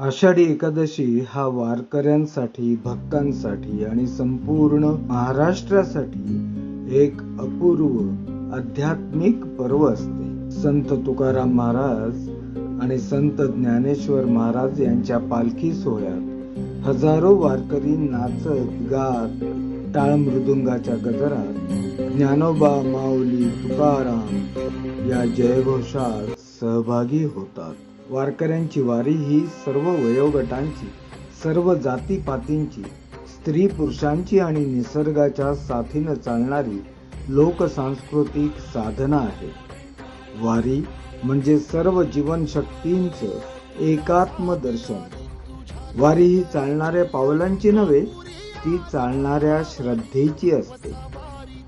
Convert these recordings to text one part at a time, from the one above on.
आषाढी एकादशी हा वारकऱ्यांसाठी भक्तांसाठी आणि संपूर्ण महाराष्ट्रासाठी एक अपूर्व आध्यात्मिक पर्व असते. संत तुकाराम महाराज आणि संत ज्ञानेश्वर महाराज यांच्या पालखी सोहळ्यात हजारो वारकरी नाचत गात टाळ मृदुंगाच्या गजरात ज्ञानोबा माऊली तुकाराम या जयघोषात सहभागी होतात. वारकऱ्यांची वारी ही सर्व वयोगटांची सर्व जातीपातींची स्त्री पुरुषांची आणि निसर्गाच्या साथीनं चालणारी लोकसांस्कृतिक साधना आहे. वारी म्हणजे सर्व जीवनशक्तींचं एकात्मदर्शन वारी ही चालणाऱ्या पावलांची नव्हे ती चालणाऱ्या श्रद्धेची असते.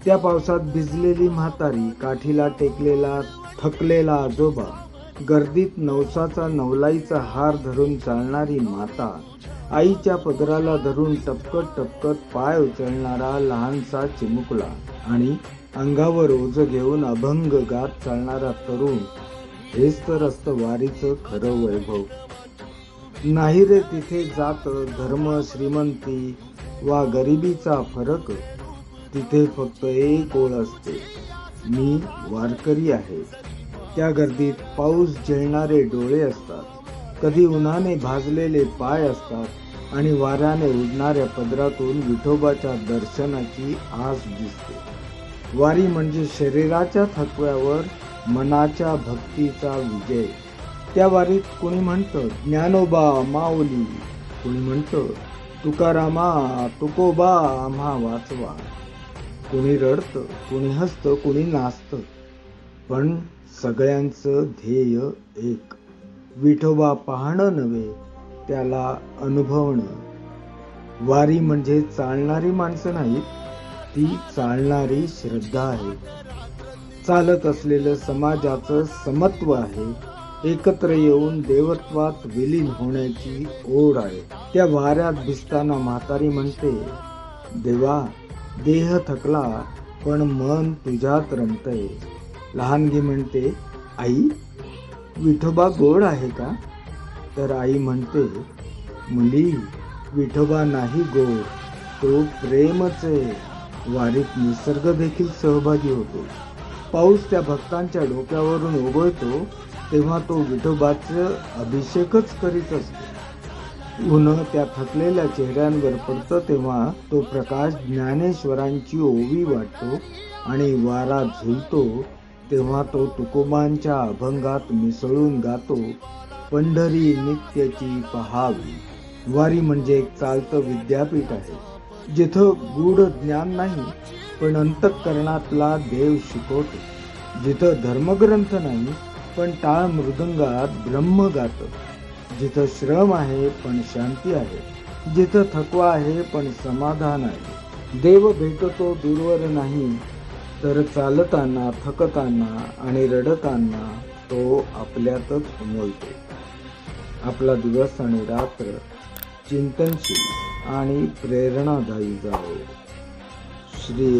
त्या पावसात भिजलेली म्हातारी काठीला टेकलेला थकलेला आजोबा गर्दीत नवसाचा नवलाईचा हार धरून चालणारी माता आईच्या पदराला धरून टपकत टपकत पाय उचलणारा लहानसा चिमुकला आणि अंगावर ओझ घेऊन अभंग गात चालणारा तरुण हेच तर असतं वारीचं खरं वैभव. नाही रे तिथे जात धर्म श्रीमंती वा गरिबीचा फरक तिथे फक्त एक ओळ असते मी वारकरी आहे. त्या गर्दीत पाऊस झेलणारे डोळे असतात. कधी उन्हाने भाजलेले पाय असतात आणि वाऱ्याने उडणाऱ्या पदरातून विठोबाच्या दर्शनाची आस दिसते. वारी म्हणजे शरीराच्या थकव्यावर मनाच्या भक्तीचा विजय. त्या वारीत कुणी म्हणतं ज्ञानोबा माऊली. कुणी म्हणतं तुकारामा तुकोबा आम्हा वाचवा. कुणी रडतं कुणी हसतं कुणी नाचतं. पण सगळ्यांचं ध्येय एक. विठोबा पाहणं नव्हे त्याला अनुभवणं. वारी म्हणजे चालणारी माणसं नाहीत ती चालणारी श्रद्धा आहे. चालत असलेलं समाजाचं समत्व आहे. एकत्र येऊन देवत्वात विलीन होण्याची ओढ आहे. त्या वाऱ्यात भिजताना म्हातारी म्हणते देवा देह थकला पण मन तुझ्यात रमतय. लहानगी म्हणते आई विठोबा गोड आहे का? तर आई म्हणते मुली विठोबा नाही गोड तो प्रेमच आहे. वारीत निसर्ग देखील सहभागी होतो. पाऊस त्या भक्तांच्या डोक्यावरून उगवतो तेव्हा तो विठोबाचं अभिषेकच करीत असतो. ऊन त्या थकलेल्या चेहऱ्यांवर पडतं तेव्हा तो प्रकाश ज्ञानेश्वरांची ओवी वाटतो आणि वारा झुलतो तेव्हा तो तुकोबांच्या अभंगात मिसळून गातो पंढरी नित्याची पहावी. वारी म्हणजे एक चालतं विद्यापीठ आहे. जिथं गूढ ज्ञान नाही पण अंतःकरणातला देव शिकवतो. जिथं धर्मग्रंथ नाही पण टाळ मृदंगात ब्रह्म गातं. जिथं श्रम आहे पण शांती आहे. जिथं थकवा आहे पण समाधान आहे. देव भेटतो दूरवर नाही तर चालताना थकताना आणि रडताना तो आपल्यातच उमलतो. आपला दिवस आणि रात्र चिंतनशील आणि प्रेरणादायी जावो. श्री